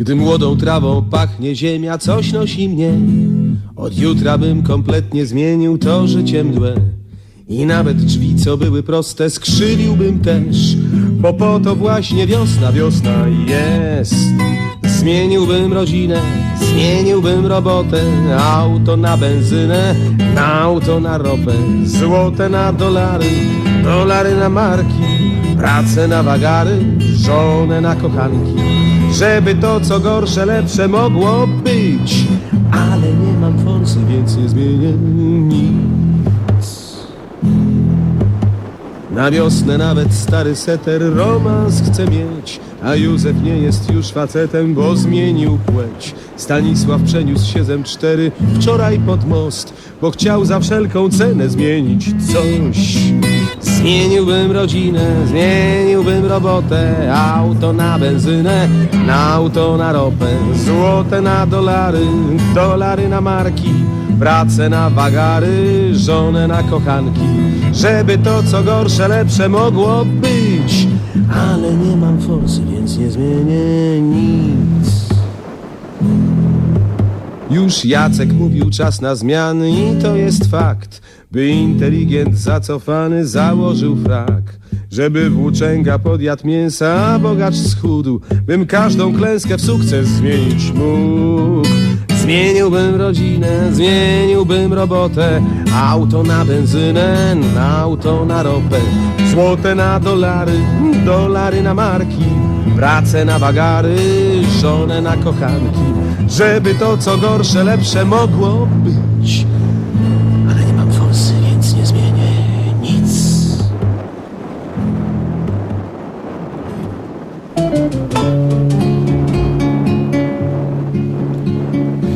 Gdy młodą trawą pachnie ziemia, coś nosi mnie. Od jutra bym kompletnie zmienił to życie mdłe. I nawet drzwi, co były proste, skrzywiłbym też. Bo po to właśnie wiosna, wiosna jest. Zmieniłbym rodzinę, zmieniłbym robotę. Auto na benzynę, na auto na ropę. Złote na dolary, dolary na marki. Pracę na wagary, żonę na kochanki. Żeby to, co gorsze, lepsze mogło być. Ale nie mam forsy, więc nie zmienię nic. Na wiosnę nawet stary seter romans chce mieć, a Józef nie jest już facetem, bo zmienił płeć. Stanisław przeniósł się zem cztery wczoraj pod most, bo chciał za wszelką cenę zmienić coś. Zmieniłbym rodzinę, zmieniłbym robotę, auto na benzynę, na auto na ropę, złote na dolary, dolary na marki, pracę na wagary, żonę na kochanki, żeby to co gorsze lepsze mogło być, ale nie mam forsy, więc nie zmienię nic. Już Jacek mówił czas na zmiany i to jest fakt, by inteligent zacofany założył frak. Żeby włóczęga podjadł mięsa, a bogacz schudł, bym każdą klęskę w sukces zmienić mógł. Zmieniłbym rodzinę, zmieniłbym robotę, auto na benzynę, auto na ropę, złote na dolary, dolary na marki, pracę na wagary, żonę na kochanki, żeby to co gorsze lepsze mogło być.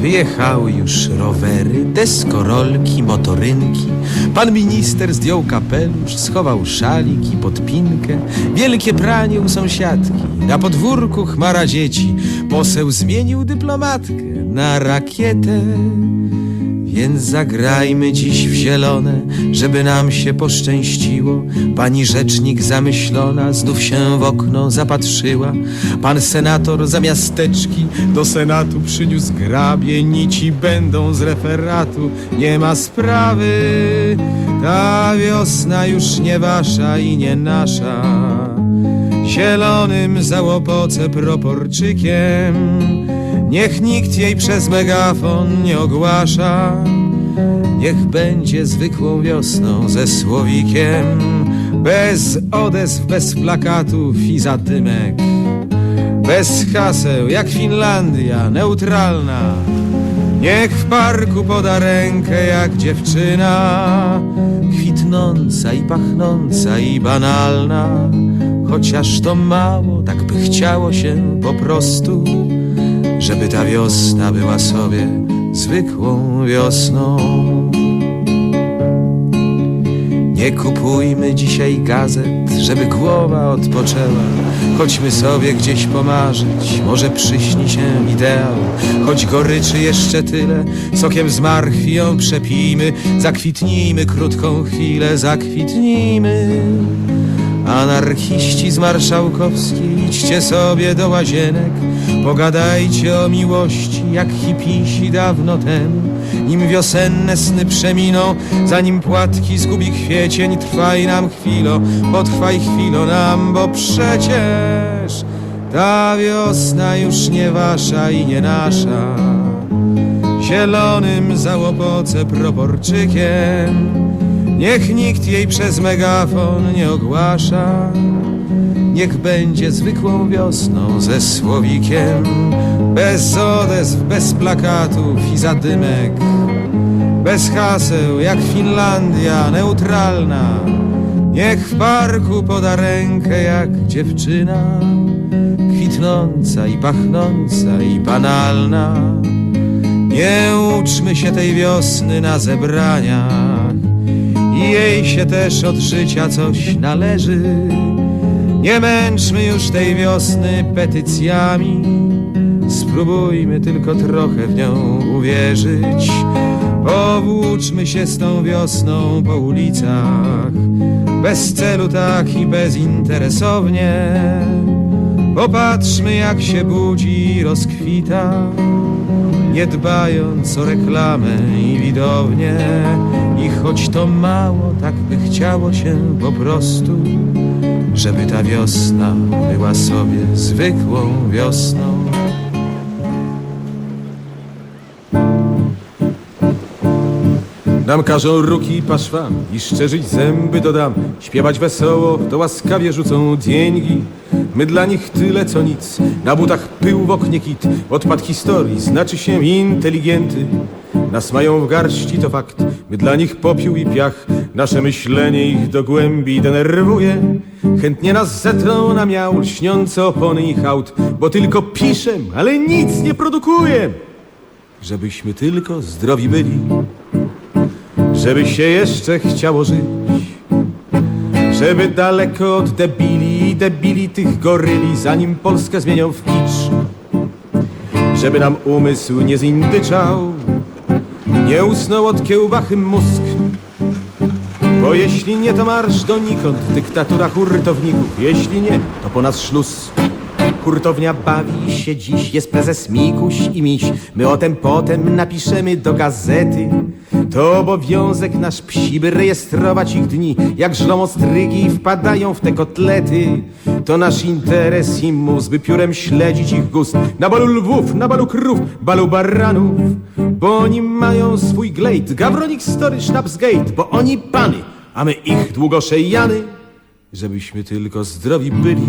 Wyjechały już rowery, deskorolki, motorynki. Pan minister zdjął kapelusz, schował szalik i podpinkę. Wielkie pranie u sąsiadki, na podwórku chmara dzieci. Poseł zmienił dyplomatkę na rakietę. Więc zagrajmy dziś w zielone, żeby nam się poszczęściło. Pani rzecznik zamyślona znów się w okno zapatrzyła. Pan senator zamiast teczki do senatu przyniósł grabie. Nici będą z referatu, nie ma sprawy. Ta wiosna już nie wasza i nie nasza. Zielonym załopoce proporczykiem. Niech nikt jej przez megafon nie ogłasza. Niech będzie zwykłą wiosną ze słowikiem, bez odezw, bez plakatów i zadymek, bez haseł jak Finlandia, neutralna. Niech w parku poda rękę jak dziewczyna, kwitnąca i pachnąca i banalna. Chociaż to mało, tak by chciało się po prostu żeby ta wiosna była sobie zwykłą wiosną. Nie kupujmy dzisiaj gazet, żeby głowa odpoczęła. Chodźmy sobie gdzieś pomarzyć, może przyśni się ideał. Choć goryczy jeszcze tyle, sokiem z marchwi ją przepijmy. Zakwitnijmy krótką chwilę, zakwitnijmy. Anarchiści z Marszałkowskiej, idźcie sobie do łazienek, pogadajcie o miłości, jak hipisi dawno temu. Nim wiosenne sny przeminą, zanim płatki zgubi kwiecień, trwaj nam chwilo, potrwaj chwilo nam, bo przecież ta wiosna już nie wasza i nie nasza. Zielonym załopoce proporczykiem Niech nikt jej przez megafon nie ogłasza. Niech będzie zwykłą wiosną ze słowikiem, bez odezw, bez plakatów i zadymek, bez haseł jak Finlandia neutralna. Niech w parku poda rękę jak dziewczyna, kwitnąca i pachnąca i banalna. Nie uczmy się tej wiosny na zebraniach i jej się też od życia coś należy. Nie męczmy już tej wiosny petycjami, spróbujmy tylko trochę w nią uwierzyć. Powłóczmy się z tą wiosną po ulicach, Bez celu tak i bezinteresownie. Popatrzmy jak się budzi i rozkwita Nie dbając o reklamę i widownię. I choć to mało, tak by chciało się po prostu Żeby ta wiosna była sobie zwykłą wiosną. Nam każą ruki paszwam i szczerzyć zęby dodam. Śpiewać wesoło, to łaskawie rzucą dzięki My dla nich tyle co nic, na butach pył w oknie kit. Odpad historii znaczy się inteligenty Nas mają w garści, to fakt, my dla nich popiół i piach. Nasze myślenie ich do głębi denerwuje. Chętnie nas zetrą na miał lśniące opony i hałd Bo tylko piszę, ale nic nie produkuję. Żebyśmy tylko zdrowi byli. Żeby się jeszcze chciało żyć. Żeby daleko od debili i debili tych goryli Zanim Polskę zmienią w kicz. Żeby nam umysł nie zindyczał Nie usnął od kiełbachy mózg Bo jeśli nie to marsz donikąd Dyktatura hurtowników Jeśli nie, to po nas szluz Hurtownia bawi się dziś, jest prezes Mikuś i Miś. My o tym potem napiszemy do gazety. To obowiązek nasz psi, by rejestrować ich dni. Jak żlą ostrygi wpadają w te kotlety. To nasz interes i mus, by piórem śledzić ich gust. Na balu lwów, na balu krów, balu baranów. Bo oni mają swój glejt, Gawronik Story, Schnapsgate. Bo oni pany, a my ich długoszejany. Żebyśmy tylko zdrowi byli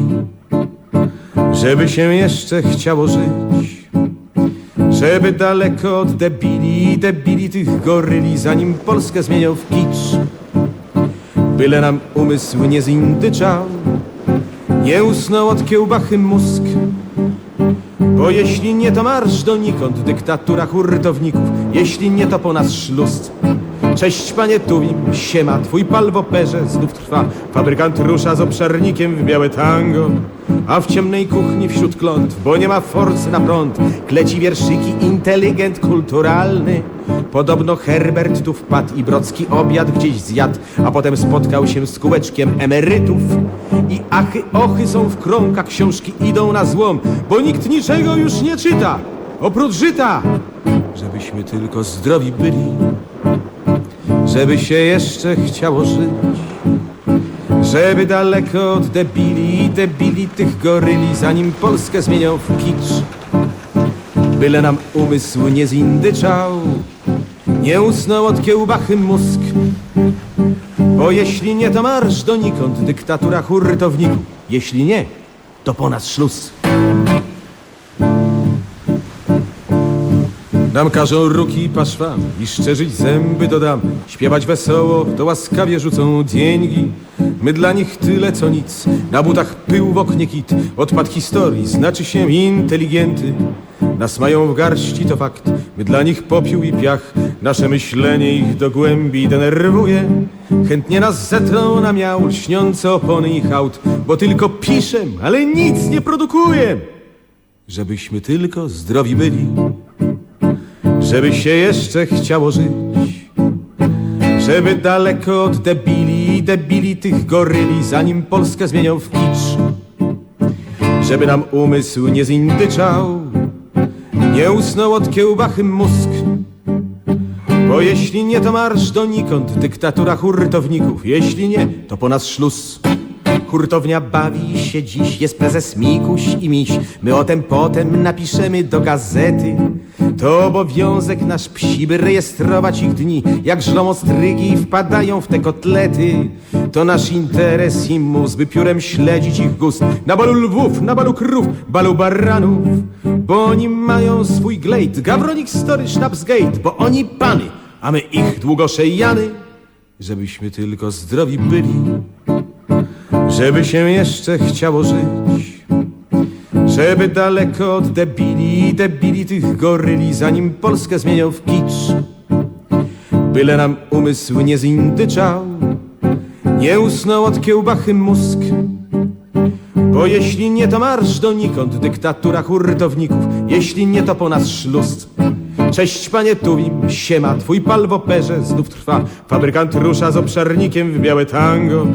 żeby się jeszcze chciało żyć. Żeby daleko od debili i debili tych goryli, zanim Polskę zmienią w kicz. Byle nam umysł nie zindyczał, nie usnął od kiełbachy mózg. Bo jeśli nie, to marsz donikąd, dyktatura hurtowników. Jeśli nie, to po nas szlust. Cześć panie Tuwim, siema, twój pal w operze znów trwa. Fabrykant rusza z obszarnikiem w białe tango. A w ciemnej kuchni wśród klątw, bo nie ma forcy na prąd, kleci wierszyki inteligent kulturalny. Podobno Herbert tu wpadł i brocki obiad gdzieś zjadł, a potem spotkał się z kółeczkiem emerytów. I achy, ochy są w krągach, książki idą na złom, bo nikt niczego już nie czyta, oprócz żyta. Żebyśmy tylko zdrowi byli, żeby się jeszcze chciało żyć. Żeby daleko od debili i debili tych goryli, zanim Polskę zmienią w kicz. Byle nam umysł nie zindyczał, nie usnął od kiełbachy mózg. Bo jeśli nie, to marsz donikąd, dyktatura hurtowników. Jeśli nie, to po nas szluz. Nam każą ruki paszwam i szczerzyć zęby dodam. Śpiewać wesoło, to łaskawie rzucą dzięki My dla nich tyle co nic, na butach pył w oknie kit. Odpad historii znaczy się inteligenty. Nas mają w garści, to fakt, my dla nich popiół i piach. Nasze myślenie ich do głębi denerwuje. Chętnie nas zetrą na miał lśniące opony i hałd. Bo tylko piszę, ale nic nie produkuję Żebyśmy tylko zdrowi byli żeby się jeszcze chciało żyć. Żeby daleko od debili i debili tych goryli, zanim Polskę zmienią w kicz. Żeby nam umysł nie zindyczał, nie usnął od kiełbachy mózg. Bo jeśli nie, to marsz donikąd, dyktatura hurtowników. Jeśli nie, to po nas szluz. Hurtownia bawi się dziś, jest prezes Mikuś i Miś. My o tym potem napiszemy do gazety. To obowiązek nasz psi, by rejestrować ich dni. Jak żlą ostrygi wpadają w te kotlety. To nasz interes i mus, by piórem śledzić ich gust. Na balu lwów, na balu krów, balu baranów. Bo oni mają swój glejt, Gawronik Story, Schnapsgate. Bo oni pany, a my ich długoszejany. Żebyśmy tylko zdrowi byli żeby się jeszcze chciało żyć. Żeby daleko od debili i debili tych goryli, zanim Polskę zmienią w kicz. Byle nam umysł nie zindyczał, nie usnął od kiełbachy mózg. Bo jeśli nie, to marsz donikąd, dyktatura hurtowników. Jeśli nie, to po nas szluz. Cześć panie Tuwim, siema, twój pal w operze znów trwa. Fabrykant rusza z obszarnikiem w białe tango.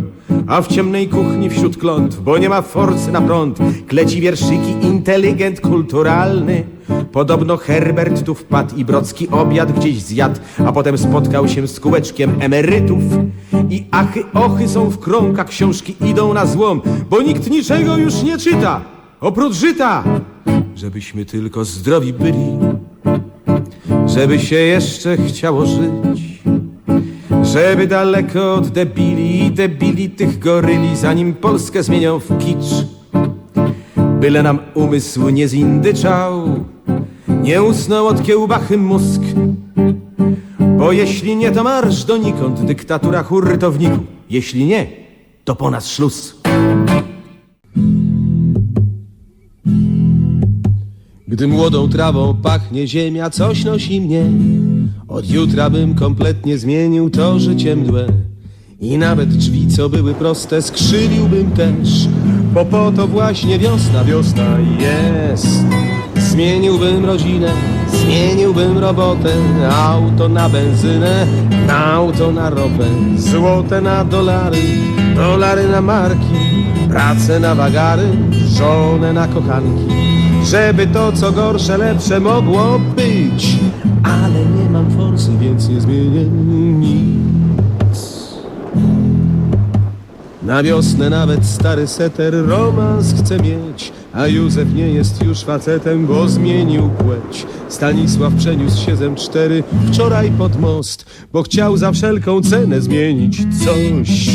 A w ciemnej kuchni wśród klątw, bo nie ma forsy na prąd, kleci wierszyki inteligent kulturalny. Podobno Herbert tu wpadł i brocki obiad gdzieś zjadł, a potem spotkał się z kółeczkiem emerytów. I achy, ochy są w krągach, książki idą na złom, bo nikt niczego już nie czyta, oprócz żyta. Żebyśmy tylko zdrowi byli, żeby się jeszcze chciało żyć. Żeby daleko od debili i debili tych goryli, zanim Polskę zmienią w kicz. Byle nam umysł nie zindyczał, nie usnął od kiełbachy mózg. Bo jeśli nie, to marsz donikąd, dyktatura hurtowników. Jeśli nie, to po nas szluz. Gdy młodą trawą pachnie ziemia, coś nosi mnie. Od jutra bym kompletnie zmienił to życie mdłe. I nawet drzwi, co były proste, skrzywiłbym też. Bo po to właśnie wiosna, wiosna jest. Zmieniłbym rodzinę, zmieniłbym robotę. Auto na benzynę, na auto na ropę. Złote na dolary, dolary na marki. Pracę na wagary, żonę na kochanki. Żeby to, co gorsze, lepsze mogło być. Ale nie mam forsy, więc nie zmienię nic. Na wiosnę nawet stary seter romans chce mieć, a Józef nie jest już facetem, bo zmienił płeć. Stanisław przeniósł się zem cztery wczoraj pod most, bo chciał za wszelką cenę zmienić coś.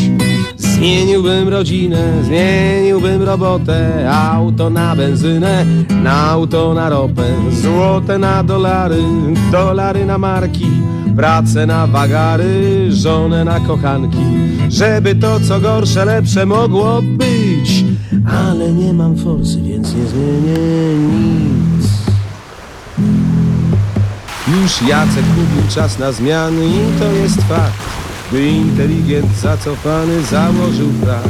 Zmieniłbym rodzinę, zmieniłbym robotę, auto na benzynę, na auto na ropę, złote na dolary, dolary na marki, pracę na wagary, żonę na kochanki, żeby to co gorsze lepsze mogło być, ale nie mam forsy, więc nie zmienię nic. Już Jacek mówił czas na zmiany i to jest fakt By inteligent zacofany założył frak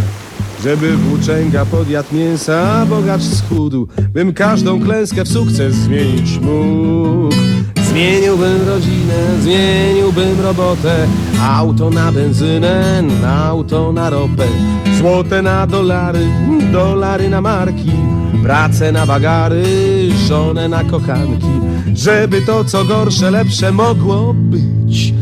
Żeby włóczęga podjadł mięsa, a bogacz schudł Bym każdą klęskę w sukces zmienić mógł. Zmieniłbym rodzinę, zmieniłbym robotę Auto na benzynę, auto na ropę Złote na dolary, dolary na marki Pracę na wagary, żonę na kochanki Żeby to co gorsze lepsze mogło być